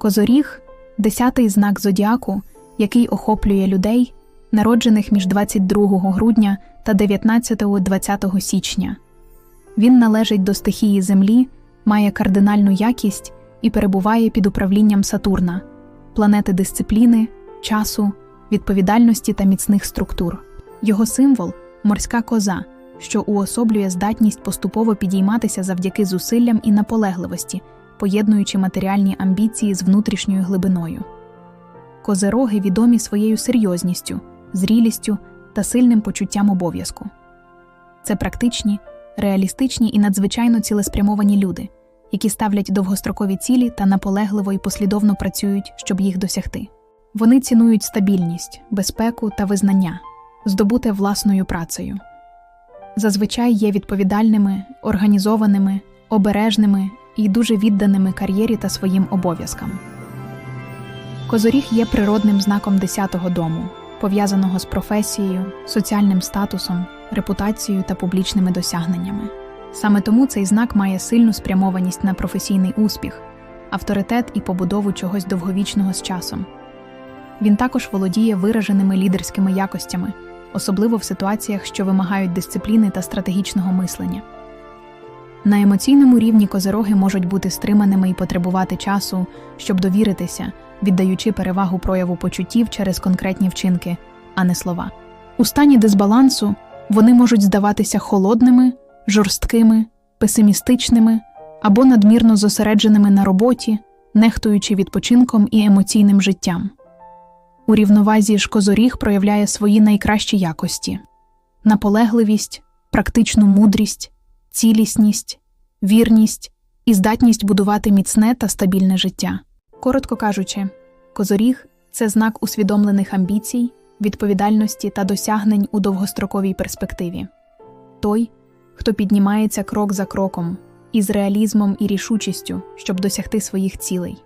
Козоріг десятий знак зодіаку, який охоплює людей, народжених між 22 грудня та 19-20 січня. Він належить до стихії Землі, має кардинальну якість і перебуває під управлінням Сатурна, планети дисципліни, часу, відповідальності та міцних структур. Його символ морська коза, що уособлює здатність поступово підійматися завдяки зусиллям і наполегливості, поєднуючи матеріальні амбіції з внутрішньою глибиною. Козероги відомі своєю серйозністю, зрілістю та сильним почуттям обов'язку. Це практичні, реалістичні і надзвичайно цілеспрямовані люди, які ставлять довгострокові цілі та наполегливо і послідовно працюють, щоб їх досягти. Вони цінують стабільність, безпеку та визнання, здобуте власною працею. Зазвичай є відповідальними, організованими, обережними і дуже відданими кар'єрі та своїм обов'язкам. Козоріг є природним знаком 10-го дому, пов'язаного з професією, соціальним статусом, репутацією та публічними досягненнями. Саме тому цей знак має сильну спрямованість на професійний успіх, авторитет і побудову чогось довговічного з часом. Він також володіє вираженими лідерськими якостями, особливо в ситуаціях, що вимагають дисципліни та стратегічного мислення. На емоційному рівні козероги можуть бути стриманими і потребувати часу, щоб довіритися, віддаючи перевагу прояву почуттів через конкретні вчинки, а не слова. У стані дисбалансу вони можуть здаватися холодними, жорсткими, песимістичними або надмірно зосередженими на роботі, нехтуючи відпочинком і емоційним життям. У рівновазі ж козоріг проявляє свої найкращі якості наполегливість, практичну мудрість, цілісність, вірність і здатність будувати міцне та стабільне життя. Коротко кажучи, козоріг це знак усвідомлених амбіцій, відповідальності та досягнень у довгостроковій перспективі. Той, хто піднімається крок за кроком, із реалізмом і рішучістю, щоб досягти своїх цілей.